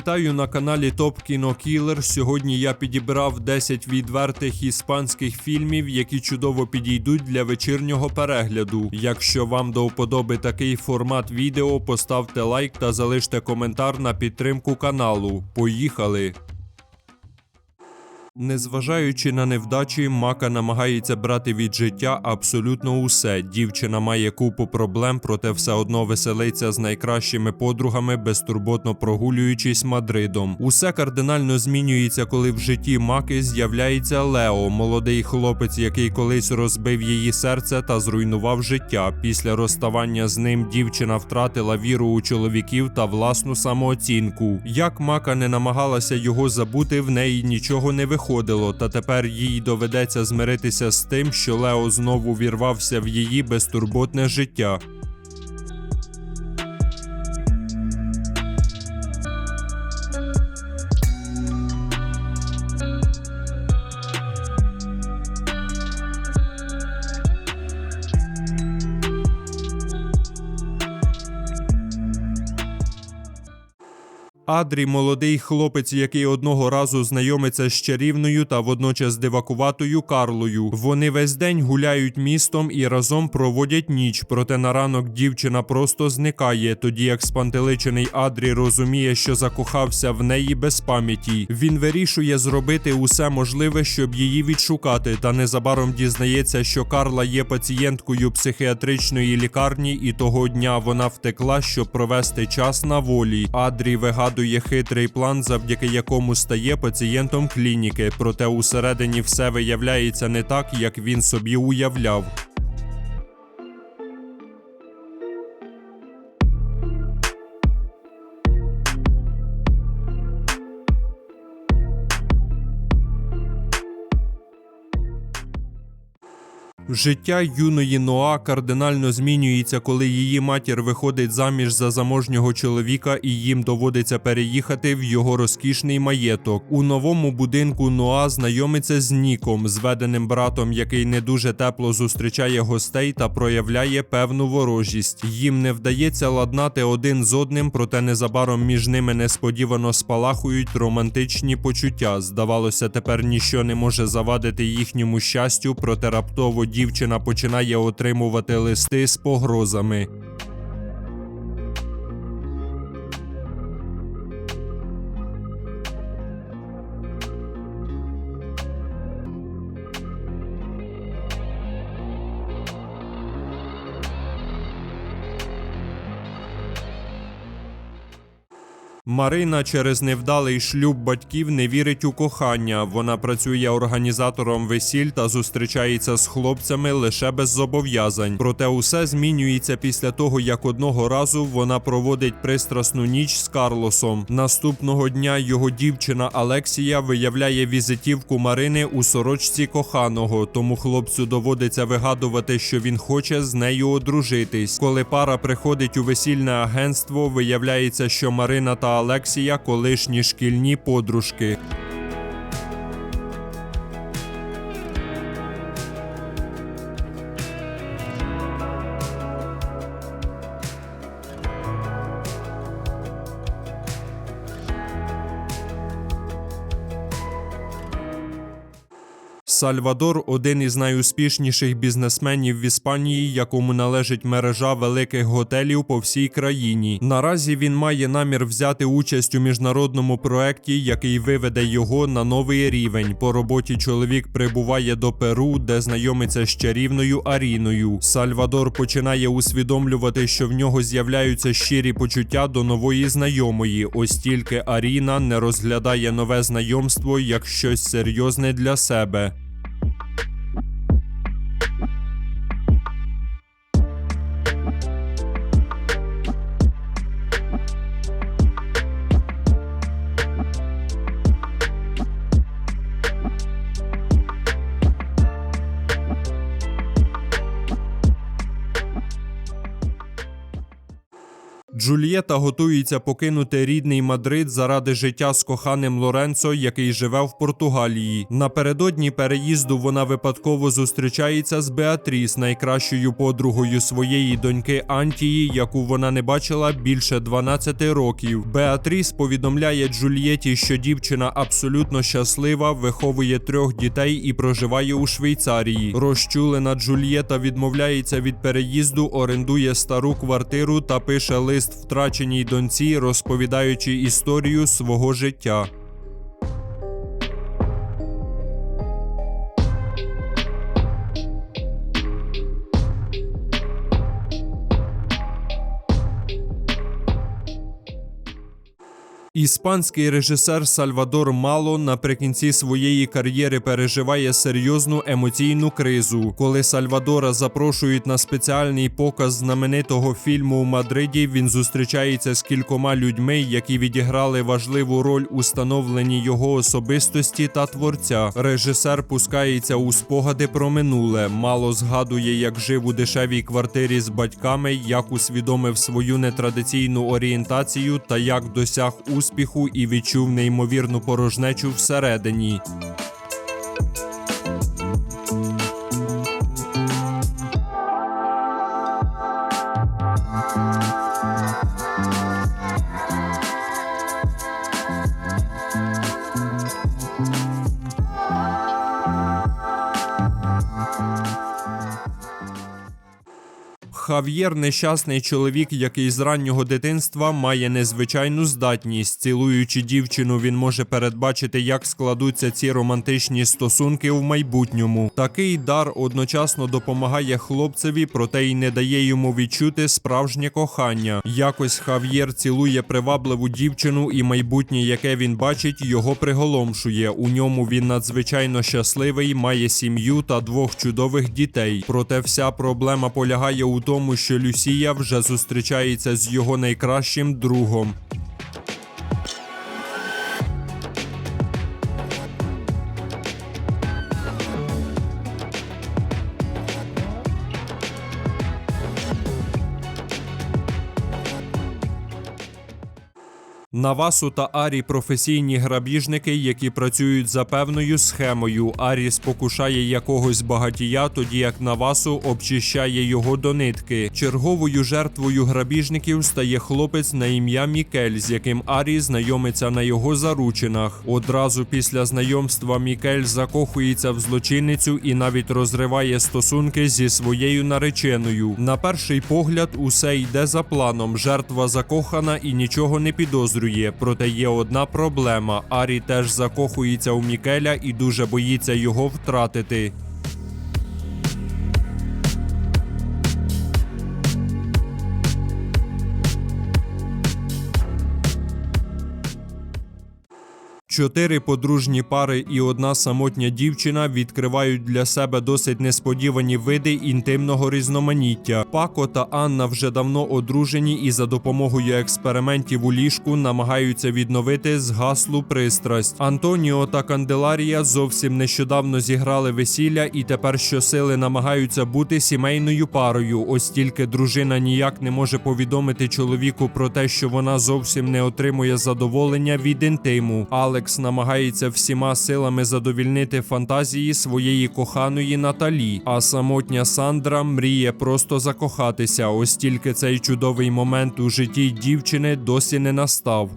Вітаю на каналі Топ Кіно Кілер. Сьогодні я підібрав 10 відвертих іспанських фільмів, які чудово підійдуть для вечірнього перегляду. Якщо вам до вподоби такий формат відео, поставте лайк та залиште коментар на підтримку каналу. Поїхали! Незважаючи на невдачі, Мака намагається брати від життя абсолютно усе. Дівчина має купу проблем, проте все одно веселиться з найкращими подругами, безтурботно прогулюючись Мадридом. Усе кардинально змінюється, коли в житті Маки з'являється Лео, молодий хлопець, який колись розбив її серце та зруйнував життя. Після розставання з ним дівчина втратила віру у чоловіків та власну самооцінку. Як Мака не намагалася його забути, в неї нічого не виходило, та тепер їй доведеться змиритися з тим, що Лео знову вірвався в її безтурботне життя. Адрі молодий хлопець, який одного разу знайомиться з чарівною та водночас дивакуватою Карлою. Вони весь день гуляють містом і разом проводять ніч. Проте на ранок дівчина просто зникає, тоді як спантеличений Адрі розуміє, що закохався в неї без пам'яті. Він вирішує зробити усе можливе, щоб її відшукати, та незабаром дізнається, що Карла є пацієнткою психіатричної лікарні, і того дня вона втекла, щоб провести час на волі. Адрі вигадує хитрий план, завдяки якому стає пацієнтом клініки, проте усередині все виявляється не так, як він собі уявляв. Життя юної Ноа кардинально змінюється, коли її матір виходить заміж за заможнього чоловіка, і їм доводиться переїхати в його розкішний маєток. У новому будинку Ноа знайомиться з Ніком, зведеним братом, який не дуже тепло зустрічає гостей та проявляє певну ворожість. Їм не вдається ладнати один з одним, проте незабаром між ними несподівано спалахують романтичні почуття. Здавалося, тепер ніщо не може завадити їхньому щастю, проте раптово дівчина починає отримувати листи з погрозами. Марина через невдалий шлюб батьків не вірить у кохання. Вона працює організатором весіль та зустрічається з хлопцями лише без зобов'язань. Проте усе змінюється після того, як одного разу вона проводить пристрасну ніч з Карлосом. Наступного дня його дівчина Алексія виявляє візитівку Марини у сорочці коханого, тому хлопцю доводиться вигадувати, що він хоче з нею одружитись. Коли пара приходить у весільне агентство, виявляється, що Марина та Алексія колишні шкільні подружки. Сальвадор один із найуспішніших бізнесменів в Іспанії, якому належить мережа великих готелів по всій країні. Наразі він має намір взяти участь у міжнародному проекті, який виведе його на новий рівень. По роботі чоловік прибуває до Перу, де знайомиться з чарівною Аріною. Сальвадор починає усвідомлювати, що в нього з'являються щирі почуття до нової знайомої. Ось тільки Аріна не розглядає нове знайомство як щось серйозне для себе. Джульєта готується покинути рідний Мадрид заради життя з коханим Лоренцо, який живе в Португалії. Напередодні переїзду вона випадково зустрічається з Беатріс, найкращою подругою своєї доньки Антії, яку вона не бачила більше 12 років. Беатріс повідомляє Джульєті, що дівчина абсолютно щаслива, виховує трьох дітей і проживає у Швейцарії. Розчулена Джульєта відмовляється від переїзду, орендує стару квартиру та пише лист втраченій доньці, розповідаючи історію свого життя. Іспанський режисер Сальвадор Мало наприкінці своєї кар'єри переживає серйозну емоційну кризу. Коли Сальвадора запрошують на спеціальний показ знаменитого фільму у Мадриді, він зустрічається з кількома людьми, які відіграли важливу роль у становленні його особистості та творця. Режисер пускається у спогади про минуле. Мало згадує, як жив у дешевій квартирі з батьками, як усвідомив свою нетрадиційну орієнтацію та як досяг успіху і відчув неймовірну порожнечу всередині. Хав'єр нещасний чоловік, який з раннього дитинства має незвичайну здатність. Цілуючи дівчину, він може передбачити, як складуться ці романтичні стосунки в майбутньому. Такий дар одночасно допомагає хлопцеві, проте й не дає йому відчути справжнє кохання. Якось Хав'єр цілує привабливу дівчину, і майбутнє, яке він бачить, його приголомшує. У ньому він надзвичайно щасливий, має сім'ю та двох чудових дітей. Проте вся проблема полягає у тому, що Люсія вже зустрічається з його найкращим другом. Навасу та Арі професійні грабіжники, які працюють за певною схемою. Арі спокушає якогось багатія, тоді як Навасу обчищає його до нитки. Черговою жертвою грабіжників стає хлопець на ім'я Мікель, з яким Арі знайомиться на його заручинах. Одразу після знайомства Мікель закохується в злочинницю і навіть розриває стосунки зі своєю нареченою. На перший погляд, усе йде за планом. Жертва закохана і нічого не підозрює. Проте є одна проблема: Арі теж закохується у Мікеля і дуже боїться його втратити. Чотири подружні пари і одна самотня дівчина відкривають для себе досить несподівані види інтимного різноманіття. Пако та Анна вже давно одружені і за допомогою експериментів у ліжку намагаються відновити згаслу пристрасть. Антоніо та Канделарія зовсім нещодавно зіграли весілля і тепер щосили намагаються бути сімейною парою. Ось тільки дружина ніяк не може повідомити чоловіку про те, що вона зовсім не отримує задоволення від інтиму. Алекс намагається всіма силами задовільнити фантазії своєї коханої Наталі, а самотня Сандра мріє просто закохатися. Ось тільки цей чудовий момент у житті дівчини досі не настав.